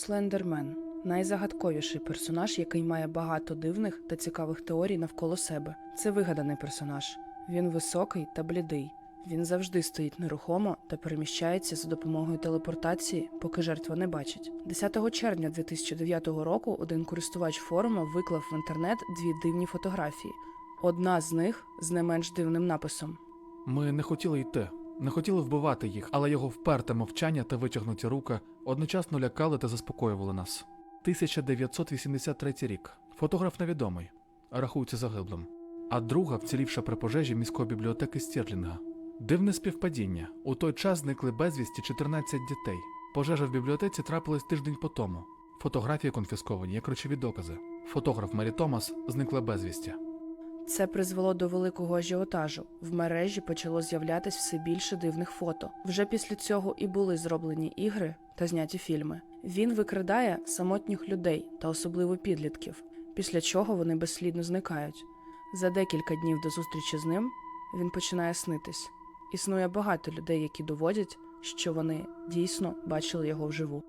Слендермен найзагадковіший персонаж, який має багато дивних та цікавих теорій навколо себе. Це вигаданий персонаж. Він високий та блідий. Він завжди стоїть нерухомо та переміщається за допомогою телепортації, поки жертва не бачить. 10 червня 2009 року один користувач форуму виклав в інтернет дві дивні фотографії. Одна з них з не менш дивним написом. Ми не хотіли йти, не хотіли вбивати їх, але його вперте мовчання та витягнуті руки одночасно лякали та заспокоювали нас. 1983 рік. Фотограф невідомий, рахується загиблим. А друга вцілівша при пожежі міської бібліотеки Стірлінга. Дивне співпадіння. У той час зникли безвісті 14 дітей. Пожежа в бібліотеці трапилась тиждень по тому. Фотографії конфісковані як речові докази. Фотограф Мері Томас зникла безвісті. Це призвело до великого ажіотажу. В мережі почало з'являтись все більше дивних фото. Вже після цього і були зроблені ігри та зняті фільми. Він викрадає самотніх людей та особливо підлітків, після чого вони безслідно зникають. За декілька днів до зустрічі з ним він починає снитись. Існує багато людей, які доводять, що вони дійсно бачили його вживу.